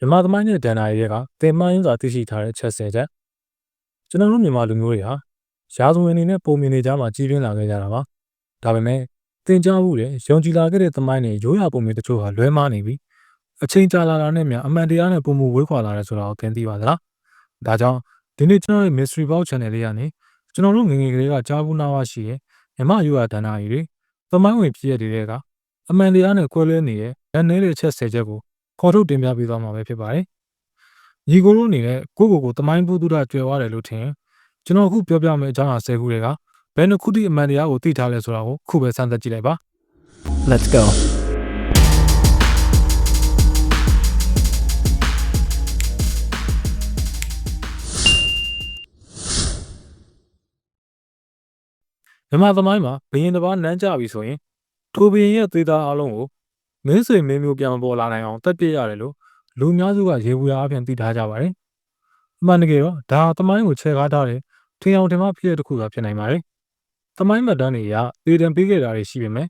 မြန်မာသမိုင်းနဲ့ဒဏ္ဍာရီတွေကသင်မှန်းရင်းစွာသိရှိထားတဲ့ချက်ဆယ်ချက်ကျွန်တော်တို့မြန်မာလူမျိုးတွေဟာရာဇဝင်အနေနဲ့ပုံမြင်နေကြမှာကြီးပြင်းလာခဲ့ကြတာပါဒါပေမဲ့သင်ကြားမှုတွေယုံကြည်လာခဲ့တဲ့သမိုင်းတွေရိုးရာပုံမြင်တချို့ဟာလွဲမှားနေပြီအချိန်ကြာလာတာနဲ့မြန်အမှန်တရားနဲ့ပုံမှုဝေးခွာလာတယ်ဆိုတာကိုသင်သိပါသလားဒါကြောင့်ဒီနေ့ကျွန်တော်ရဲ့ Mystery Box Channel လေးကနေကျွန်တော်တို့ငယ်ငယ်ကလေးကကြားဘူးနားဝရှိရဲ့မြမရိုးရာဒဏ္ဍာရီတွေသမိုင်းဝင်ပြည့်ရတွေကအမှန်တရားနဲ့ကွဲလွဲနေတဲ့ရန်နေတဲ့ချက်ဆယ်ချက်ကို ခေါ်ထုတ်တင်ပြပေးသွားမှာပဲဖြစ်ပါတယ်ညီကိုတို့အနေနဲ့ကိုယ့်ကိုယ်ကိုတမိုင်းဘူးတုဒကျွယ်ဝတယ်လို့ထင်ရင်ကျွန်တော်အခုပြောပြမယ့်အကြောင်းအရာ၁၀ခုတွေကဘယ်နှခုတိအမှန်တရားကိုသိထားလဲဆိုတာကိုခုပဲစမ်းသပ်ကြည့်လိုက်ပါ Let's go. မြန်မာသမိုင်းမှာဘရင်တစ်ပါးနန်းကြပြီဆိုရင်ထိုဘရင်ရဲ့သေးသားအလုံးကို မင်းဆွေမင်းမျိုးပြန်မပေါ်လာနိုင်အောင်တက်ပြစ်ရတယ်လို့လူအများစုကရေဘူးရအပြင်သိထားကြပါတယ်။အမှန်တကယ်တော့ဒါဟာသမိုင်းကိုချဲကားထားတဲ့ထင်အောင်ထင်မှဖြစ်တဲ့တစ်ခုသာဖြစ်နိုင်ပါတယ်။သမိုင်းမှတ်တမ်းတွေအရသေတံပေးခဲ့တာတွေရှိပေမဲ့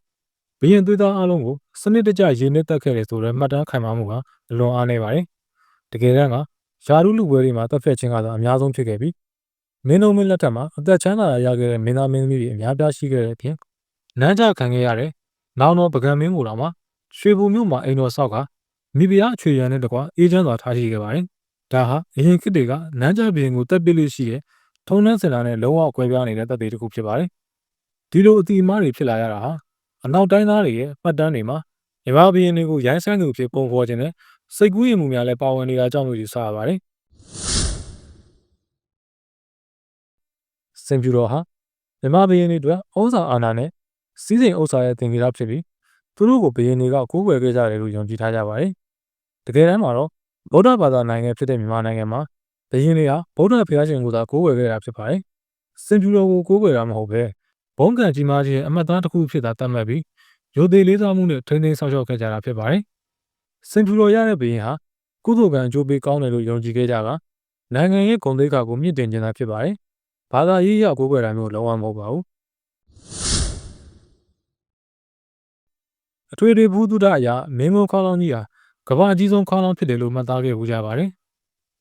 ဘရင်သေးသားအလုံးကိုစနစ်တကျရေနစ်တက်ခဲ့တယ်ဆိုတော့မှတ်တမ်းခိုင်မာမှုကအလွန်အားနည်းပါတယ်။တကယ်တမ်းကယာရုလူပွဲတွေမှာတက်ဖက်ခြင်းကသာအများဆုံးဖြစ်ခဲ့ပြီးမင်းတို့မင်းလက်ထက်မှာအသက်ချမ်းသာရခဲ့တဲ့မင်းသားမင်းသမီးတွေအများပြားရှိခဲ့တဲ့အပြင်နန်းကြခံခဲ့ရတဲ့နောင်တော်ပကံမင်းကိုတော်မှာ ရွှေဘုံမြို့မှာအိမ်တော်ဆောက်ကမိဖုရားအချွေရန်နဲ့တကွာအေးချမ်းစွာထားရှိခဲ့ပါတယ်။ဒါဟာအရင်ခေတ်တွေကနန်းကြဘရင်ကိုတက်ပစ်လို့ရှိတဲ့ထုံနှန်းစင်လာနဲ့လုံးဝကွဲပြားနေတဲ့တပ်တွေတစ်ခုဖြစ်ပါတယ်။ဒီလိုအတိအမတွေဖြစ်လာရတာဟာအနောက်တိုင်းသားတွေရဲ့မှတ်တမ်းတွေမှာမြန်မာဘရင်တွေကိုရိုင်းဆိုင်သူအဖြစ်ပုံဖော်ခြင်းနဲ့စိတ်ကူးရင်မှုများလည်းပါဝင်နေတာကြောင့်လို့ယူဆရပါတယ်။စင်ပြူတော်ဟာမြန်မာဘရင်တွေအတွက်ဩဇာအာဏာနဲ့စီးစိမ်ဥစ္စာရဲ့သင်္ကေတဖြစ်ပြီး သူတို့ကိုဘရင်တွေကကိုးကွယ်ခဲ့ကြတယ်လို့ယုံကြည်ထားကြပါတယ်။တကယ်တမ်းမှာတော့ဗုဒ္ဓဘာသာနိုင်ငံဖြစ်တဲ့မြန်မာနိုင်ငံမှာဘရင်တွေကဗုဒ္ဓဘုရားရှင်ကိုသာကိုးကွယ်ခဲ့တာဖြစ်ပါတယ်။စင်ပြူတော်ကိုကိုးကွယ်တာမဟုတ်ပဲဘုံကံကြီးမားခြင်းအမတ်သားတစ်ခုဖြစ်တာသတ်မှတ်ပြီးရိုသေလေးစားမှုနဲ့ထိန်းသိမ်းဆောင်ရှောက်ခဲ့ကြတာဖြစ်ပါတယ်။စင်ပြူတော်ရတဲ့ဘရင်ဟာကုသိုလ်ကံအကျိုးပေးကောင်းတယ်လို့ယုံကြည်ခဲ့ကြတာနိုင်ငံရဲ့ဂုဏ်သိက္ခာကိုမြင့်တင်ခြင်းသာဖြစ်ပါတယ်။ဘာသာရေးအရကိုးကွယ်တာမျိုးလုံးဝမဟုတ်ပါဘူး။ ထွေထွေဘူးတုဒအရာမင်းမခေါလောင်းကြီးဟာကမ္ဘာအကြီးဆုံးခေါလောင်းဖြစ်တယ်လို့မှတ်သားခဲ့ဦးကြပါတယ်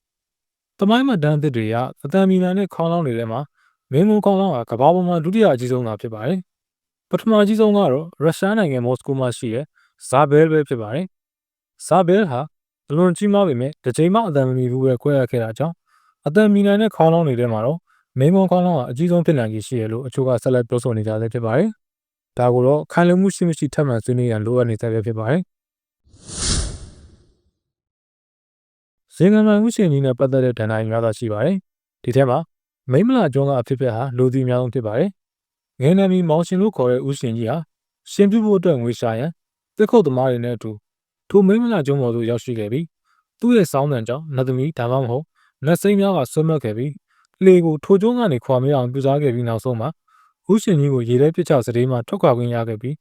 ။တမိုင်းမတန်းသစ်တွေကအတန်မီနာနဲ့ခေါလောင်းတွေထဲမှာမင်းမခေါလောင်းဟာကမ္ဘာပေါ်မှာဒုတိယအကြီးဆုံးသာဖြစ်ပါတယ်။ပထမအကြီးဆုံးကတော့ရုရှားနိုင်ငံမော်စကိုမှာရှိတဲ့ဇာဘဲလ်ပဲဖြစ်ပါတယ်။ဇာဘဲလ်ဟာအလွန်ကြီးမားပေမဲ့တစ်ချိန်မှအတန်မမီဘူးပဲခွဲရခဲ့တာကြောင့်အတန်မီနာနဲ့ခေါလောင်းတွေထဲမှာတော့မင်းမခေါလောင်းဟာအကြီးဆုံးဖြစ်နိုင်ကြီးရှိရလို့အချို့ကဆက်လက်ပြောဆိုနေကြဆဲဖြစ်ပါတယ်။ ဒါကိုတော့ခိုင်လုံမှုရှိမရှိထပ်မံဆွေးနွေးရန်လိုအပ်နေဆဲပဲဖြစ်ပါတယ်။ဇင်ကန်နိုင်မှုရှင်ကြီးနဲ့ပတ်သက်တဲ့ဒဏ္ဍာရီများသာရှိပါတယ်။ဒီထဲမှာမိမလာကျွန်းကအဖြစ်ဖြစ်ဟာလူသိများဆုံးဖြစ်ပါတယ်။ငယ်နမီမောင်ရှင်လို့ခေါ်တဲ့ဦးရှင်ကြီးဟာရှင်ပြုဖို့အတွက်ငွေရှာရန်တစ်ခုတ်သမားတွေနဲ့အတူထိုမိမလာကျွန်းပေါ်သို့ရောက်ရှိခဲ့ပြီးသူ့ရဲ့စောင်းတန်ကြောင့်နတ်သမီးဒါမှမဟုတ်နတ်စိမ်းများကဆွတ်မက်ခဲ့ပြီးလေကိုထိုကျွန်းကနေခွာမရအောင်ပြုစားခဲ့ပြီးနောက်ဆုံးမှာ ဦးရှင်ကြီးကိုရေထဲပစ်ချစတေးမှထွက်ခွာခွင့်ရခဲ့ပြီး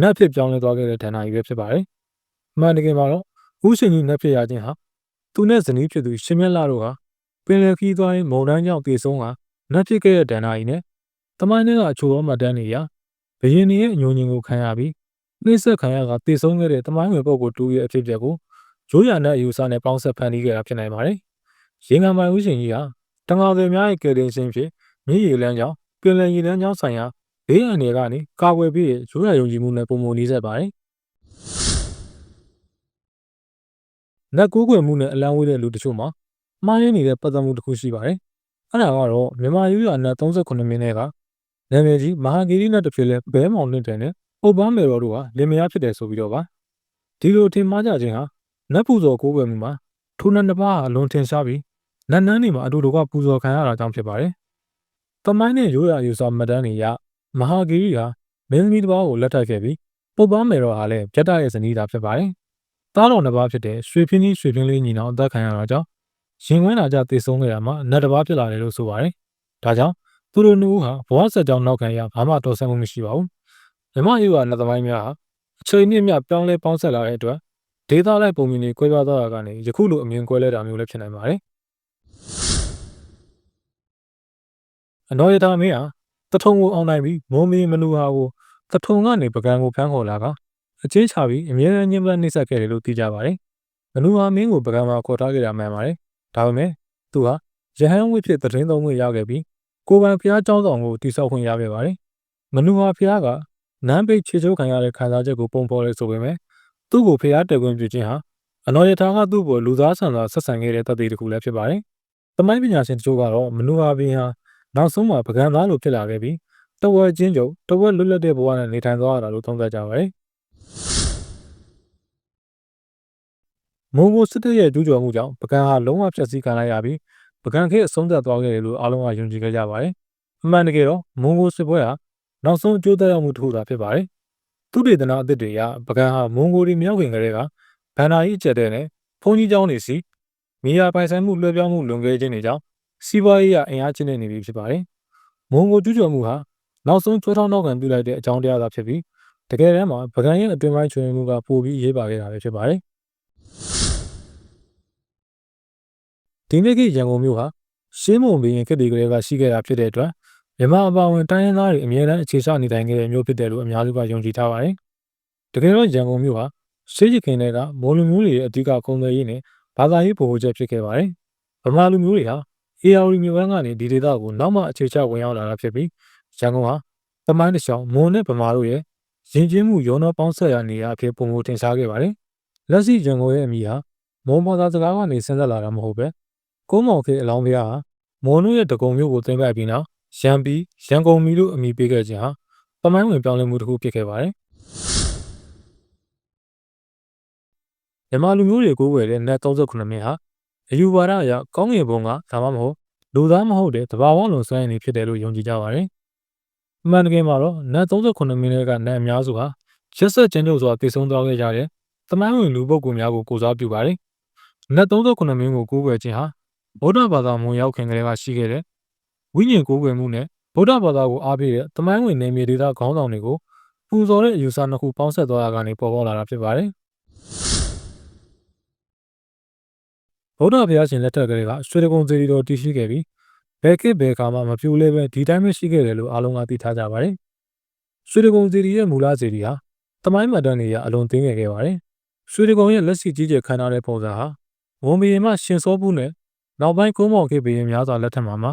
နတ်ဖြစ်ပြောင်းလဲသွားခဲ့တဲ့ဌာနကြီးပဲဖြစ်ပါတယ်။အမှန်တကယ်မှာတော့ဦးရှင်ကြီးနတ်ဖြစ်ရခြင်းဟာသူနဲ့ဇနီးဖြစ်သူရှင်မြတ်လာတို့ဟာပင်လယ်ခီးသွားရင်မုံတန်းကြောင့်တည်ဆုံးကနတ်ဖြစ်ခဲ့တဲ့ဌာနကြီးနဲ့တမိုင်းထဲကအချို့အမှတ်တမ်းတွေရာဘရင်ကြီးရဲ့အညိုညင်ကိုခံရပြီးနှိမ့်ဆက်ခံရကတည်ဆုံးခဲ့တဲ့တမိုင်းဝင်ပုဂ္ဂိုလ်တူရဲ့အဖြစ်အပျက်ကိုရိုးရာနဲ့အယူဆနဲ့ပေါင်းဆက်ဖန်တီးခဲ့တာဖြစ်နိုင်ပါတယ်။ရေငံပိုင်ဦးရှင်ကြီးဟာတငါတွေများရဲ့ကယ်တင်ရှင်ဖြစ်မြည်ရည်လန်းကြောင့် ပင်လယ်ရည်လန်းကြောင်းဆိုင်ရာဘေးအန္တရာယ်ကနေကာကွယ်ပြီးရိုးရာယုံကြည်မှုနဲ့ပုံမနီးစပ်ပါတယ်။နတ်ကိုးကွယ်မှုနဲ့အလံဝေးတဲ့လူတချို့မှာမှားရင်းနေတဲ့ပတ်သက်မှုတစ်ခုရှိပါတယ်။အဲ့ဒါကတော့မြန်မာရိုးရာနတ်38မိနစ်ကနာမည်ကြီးမဟာဂီရီနတ်တစ်ဖြစ်လဲဘဲမောင်လင့်တယ်နဲ့အိုဘားမေရောတို့ကလင်မယားဖြစ်တယ်ဆိုပြီးတော့ပါ။ဒီလိုထင်မှားကြခြင်းဟာနတ်ပူဇော်ကိုးကွယ်မှုမှာထိုနတ်တစ်ပါးဟာအလွန်ထင်ရှားပြီးနတ်နန်းတွေမှာအတူတကွပူဇော်ခံရတာကြောင့်ဖြစ်ပါတယ်။ တမိုင်းနဲ့ရိုးရာယူဆမှတ်တမ်းတွေရမဟာဂီရီဟာမင်းသမီးတစ်ပါးကိုလက်ထပ်ခဲ့ပြီးပုပ်ပန်းမေရောဟာလည်းပြတ်တရဲ့ဇနီးသားဖြစ်ပါတယ်။သားတော်နှစ်ပါးဖြစ်တဲ့ရွှေဖင်းကြီးရွှေဖင်းလေးညီနောင်အသက်ခံရတာကြောင့်ရင်ဝဲလာကြတည်ဆုံးခဲ့တာမှာနတ်တစ်ပါးဖြစ်လာတယ်လို့ဆိုပါတယ်။ဒါကြောင့်သူတို့နှစ်ဦးဟာဘဝဆက်ကြောင်းနောက်ခံရဘာမှတော်ဆမှုမရှိပါဘူး။မြမယူဟာနတ်သမိုင်းများဟာအချိန်မြင့်မြတ်ပြောင်းလဲပေါင်းဆက်လာတဲ့အတွက်ဒေသလိုက်ပုံမြင်တွေကွဲပြားသွားတာကနေယခုလိုအမြင်ကွဲလဲတာမျိုးလည်းဖြစ်နိုင်ပါတယ်။ အနော်ရတာမင်းဟာတထုံကိုအောင်နိုင်ပြီးမုံမီမနူဟာကိုတထုံကနေပကံကိုဖမ်းခေါ်လာကအချင်းချပြီးအမြဲတမ်းညှဉ်းပန်းနှိပ်စက်ခဲ့တယ်လို့သိကြပါတယ် မနူဟာမင်းကိုပကံမှာခေါ်ထားခဲ့တာမှန်ပါတယ်ဒါပေမဲ့သူဟာရဟန်းဝိဖြစ်သတင်းသုံးခွင့်ရခဲ့ပြီးကိုပိုင်ဖျားเจ้าဆောင်ကိုတိစောက်ခွင့်ရခဲ့ပါတယ်မနူဟာဖျားကနန်းပိတ်ခြေချုပ်ခံရတဲ့ခံစားချက်ကိုပုံဖော်လဲဆိုပေမဲ့သူ့ကိုဖျားတက်ခွင့်ပြုခြင်းဟာအနော်ရထားကသူ့ကိုလူသားဆန်စွာဆက်ဆံခဲ့တဲ့တသက်တစ်ခုလည်းဖြစ်ပါတယ်။တမိုင်းပညာရှင်တချို့ကတော့မနူဟာဘင်းဟာ နောက်ဆုံးမှာပကံသားလိုဖြစ်လာခဲ့ပြီးတဝက်ချင်းကျုံတဝက်လွတ်လပ်တဲ့ဘဝနဲ့နေထိုင်သွားရတာလို့သုံးသပ်ကြပါတယ်။မွန်ဂိုစစ်တပ်ရဲ့ကျူးကျော်မှုကြောင့်ပကံဟာလုံးဝဖျက်ဆီးခံလိုက်ရပြီးပကံခေတ်အဆုံးသတ်သွားခဲ့တယ်လို့အားလုံးကယုံကြည်ခဲ့ကြပါတယ်။အမှန်တကယ်တော့မွန်ဂိုစစ်ပွဲဟာနောက်ဆုံးအကျိုးသက်ရောက်မှုတစ်ခုသာဖြစ်ပါတယ်။သူတေသနာအသစ်တွေအရပကံဟာမွန်ဂိုတွေမြောက်ခင်ကတည်းကဗန်နာကြီးအကျက်တဲ့နဲ့ဘုန်းကြီးကျောင်းတွေစီမြေယာပိုင်ဆိုင်မှုလွှဲပြောင်းမှုလွန်ခဲ့ခြင်းတွေကြောင့် စီးပွားရေးအင်အားချင်းနေပြီဖြစ်ပါတယ်။မွန်ဂိုကျူးကျော်မှုဟာနောက်ဆုံးချွေးထောင်းနောက်ခံပြုလိုက်တဲ့အကြောင်းတရားသာဖြစ်ပြီးတကယ်တမ်းမှာဗကန်ရဲ့အတွင်းပိုင်းချွေမှုကပိုပြီးရေးပါခဲ့တာပဲဖြစ်ပါတယ်။ဒီနေ့ကရန်ကုန်မြို့ဟာရှင်းမုံဘင်းရင်ကတိကလေးကရှိခဲ့တာဖြစ်တဲ့အတွက်မြန်မာအပါအဝင်တိုင်းရင်းသားတွေအများအားအခြေချနေထိုင်ခဲ့တဲ့မြို့ဖြစ်တယ်လို့အများစုကယုံကြည်ထားပါတယ်။တကယ်တော့ရန်ကုန်မြို့ဟာရှေးရခင်တွေကမိုးလူမျိုးတွေရဲ့အဓိကကုန်သွယ်ရေးနဲ့ဘာသာရေးဗဟိုချက်ဖြစ်ခဲ့ပါတယ်။ဗမာလူမျိုးတွေဟာ AR မြို့ဝန်းကနေဒီဒေသကိုနောက်မှအခြေချဝင်ရောက်လာတာဖြစ်ပြီးရန်ကုန်ဟာသမိုင်းတစ်လျှောက်မွန်နဲ့ဗမာတို့ရဲ့ယဉ်ကျေးမှုရောနှောပေါင်းဆက်ရနေရာအဖြစ်ပုံမတင်ရှားခဲ့ပါတယ်။လက်ရှိရန်ကုန်ရဲ့အမည်ဟာမွန်ဘာသာစကားကနေဆင်းသက်လာတာမဟုတ်ပဲကုန်းမောင်ခေအလောင်းပြားဟာမွန်တို့ရဲ့တကုံမျိုးကိုသိမ်းပိုက်ပြီးနောက်ရန်ပီရန်ကုန်မီလို့အမည်ပေးခဲ့ခြင်းဟာသမိုင်းဝင်ပြောင်းလဲမှုတစ်ခုဖြစ်ခဲ့ပါတယ်။မြန်မာလူမျိုးတွေကိုယ်ွယ်တဲ့နတ်38မြင်းဟာ အယူဝါဒအရကောင်းငင်ဘုံကဒါမှမဟုတ်လူသားမဟုတ်တဲ့တဘာဝလုံးစွမ်းရည်နေဖြစ်တယ်လို့ယုံကြည်ကြပါတယ်။အမှန်တကယ်မှာတော့နတ်38မြင်းတွေကနတ်အများစုဟာရက်ဆက်ကျဉ်းချုပ်စွာတည်ဆုံသွားခဲ့ကြတဲ့သမိုင်းဝင်လူပုဂ္ဂိုလ်များကိုကိုစားပြုပါတယ်။နတ်38မြင်းကိုကိုးကွယ်ခြင်းဟာဗုဒ္ဓဘာသာမွန်ရောက်ခင်ကတည်းကရှိခဲ့တဲ့ဝိညာဉ်ကိုးကွယ်မှုနဲ့ဗုဒ္ဓဘာသာကိုအားပေးတဲ့သမိုင်းဝင်နေမြေဒေသခေါင်းဆောင်တွေကိုပူဇော်တဲ့အယူဆနှစ်ခုပေါင်းဆက်သွားတာကနေပေါ်ပေါက်လာတာဖြစ်ပါတယ်။ ဗုဒ္ဓဘုရားရှင်လက်ထက်ကလေးကရွှေတကုံစေတီတော်တည်ရှိခဲ့ပြီးဘယ်ခေတ်ဘယ်အခါမှမပြိုလဲပဲဒီတိုင်းပဲရှိခဲ့တယ်လို့အားလုံးကသိထားကြပါတယ်။ရွှေတကုံစေတီရဲ့မူလစေတီဟာသမိုင်းမှတ်တမ်းတွေအရအလွန်သိငယ်ခဲ့ပါတယ်။ရွှေတကုံရဲ့လက်ရှိကြီးကျယ်ခမ်းနားတဲ့ပုံစံဟာဝန်ဘီရင်မှရှင်စောဘူးနဲ့နောက်ပိုင်းကုန်းမောင်ခေတ်ဘီရင်များစွာလက်ထက်မှာမှာ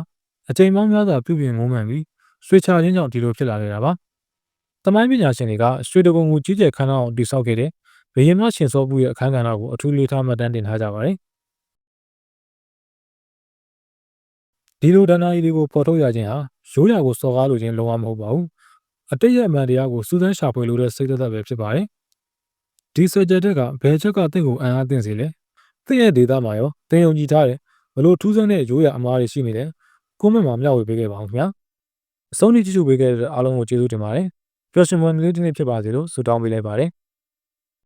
အချိန်ပေါင်းများစွာပြုပြင်မွမ်းမံပြီးရွှေချခြင်းကြောင့်ဒီလိုဖြစ်လာခဲ့တာပါ။သမိုင်းပညာရှင်တွေကရွှေတကုံကိုကြီးကျယ်ခမ်းနားအောင်တည်ဆောက်ခဲ့တဲ့ဘီရင်မှရှင်စောဘူးရဲ့အခမ်းကဏ္ဍကိုအထူးလေးထားမှတ်တမ်းတင်ထားကြပါတယ်။ ဒီလိုဒဏ္ဍာရီတွေကိုပေါ်ထုတ်ရခြင်းဟာရိုးရာကိုစော်ကားလိုခြင်းလုံးဝမဟုတ်ပါဘူးအတိတ်ရဲ့အမှန်တရားကိုစူးစမ်းရှာဖွေလို့တဲ့စိတ်သက်သက်ပဲဖြစ်ပါတယ်ဒီစကြတဲ့ကဘယ်ချက်ကတင့်ကိုအံ့အားသင့်စေလဲတင့်ရဲ့ဒေတာမှာရောတင်ယုံကြည်ထားတယ်ဘလို့ထူးဆန်းတဲ့ရိုးရာအမားတွေရှိနေတယ်ကိုမန့်မှာမျှဝေပေးခဲ့ပါအောင်ခင်ဗျာအဆုံးထိကြည့်ရှုပေးခဲ့တဲ့အားလုံးကိုကျေးဇူးတင်ပါတယ်ပျော်ရွှင်မွန်လေးတစ်နေ့ဖြစ်ပါစေလို့ဆုတောင်းပေးလိုက်ပါတယ်